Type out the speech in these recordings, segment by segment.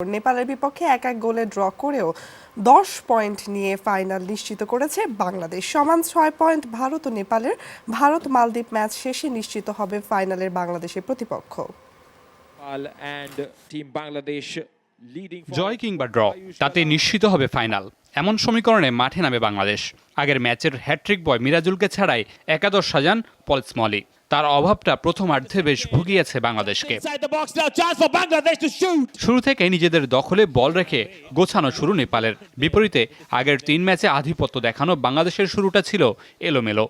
নেপালের বিপক্ষে এক এক গোলে ড্র করেও দশ পয়েন্ট নিয়ে ফাইনাল নিশ্চিত করেছে বাংলাদেশ। সমান ছয় পয়েন্ট ভারত ও নেপালের। ভারত মালদ্বীপ ম্যাচ শেষে নিশ্চিত হবে ফাইনালের বাংলাদেশের প্রতিপক্ষ। জয় কিংবা ড্র তাতে নিশ্চিত হবে ফাইনাল। এমন সমীকরণে মাঠে নামে বাংলাদেশ। আগের ম্যাচের হ্যাট্রিক বয় মিরাজুলকে ছাড়াই একাদশ সাজান পল স্মলি। তার অভাবটা প্রথমার্ধে বেশ ভুগিয়েছে বাংলাদেশকে. শুরু থেকে নিজেদের দখলে বল রেখে গোছানো শুরু নেপালের। বিপরীতে আগের তিন ম্যাচে আধিপত্য দেখানো বাংলাদেশের শুরুটা ছিল এলোমেলো।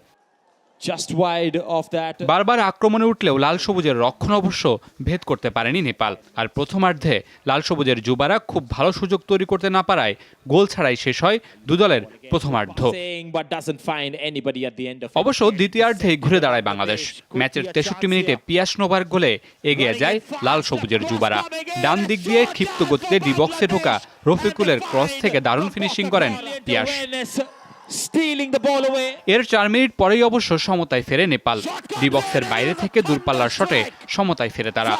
বারবার আক্রমণে উঠলেও লাল সবুজের রক্ষণ অবশ্য ভেদ করতে পারেনি নেপাল। আর প্রথমার্ধে লাল সবুজের যুবারা খুব ভালো সুযোগ তৈরি করতে না পারায় গোল ছাড়াই শেষ হয় দুদলের প্রথমার্ধ. অবশ্য দ্বিতীয়ার্ধেই ঘুরে দাঁড়ায় বাংলাদেশ। ম্যাচের তেষট্টি মিনিটে পিয়াস নোভার গোলে এগিয়ে যায় লাল সবুজের যুবারা। ডান দিক দিয়ে ক্ষিপ্ত গতিতে ডিবক্সে ঢোকা রফিকুলের ক্রস থেকে দারুণ ফিনিশিং করেন পিয়াস। Awareness, stealing the ball away. এর চার মিনিট পরেই অবশ্য সমতায় ফেরে নেপাল। ডিবক্সের বাইরে থেকে দূরপাল্লার শটে সমতায় ফেরে তারা.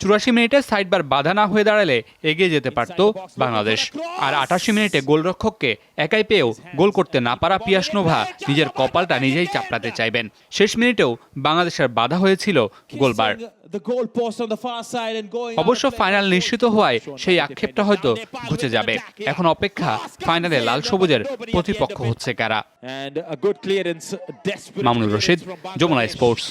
চুরাশি মিনিটে সাইডবার বাধা না হয়ে দাঁড়ালে এগিয়ে যেতে পারত বাংলাদেশ। আর আটাশি মিনিটে গোলরক্ষককে একাই পেয়েও গোল করতে না পারা পিয়াসনোভা নিজের কপালটা নিজেই চাপড়াতে চাইবেন। শেষ মিনিটেও বাংলাদেশের বাধা হয়েছিল গোলবার। অবশ্য ফাইনাল নিশ্চিত হওয়ায় সেই আক্ষেপটা হয়তো ঘুচে যাবে। এখন অপেক্ষা ফাইনালে লাল সবুজের প্রতিপক্ষ হচ্ছে কারা? মামুনুর রশিদ যমুনা স্পোর্টস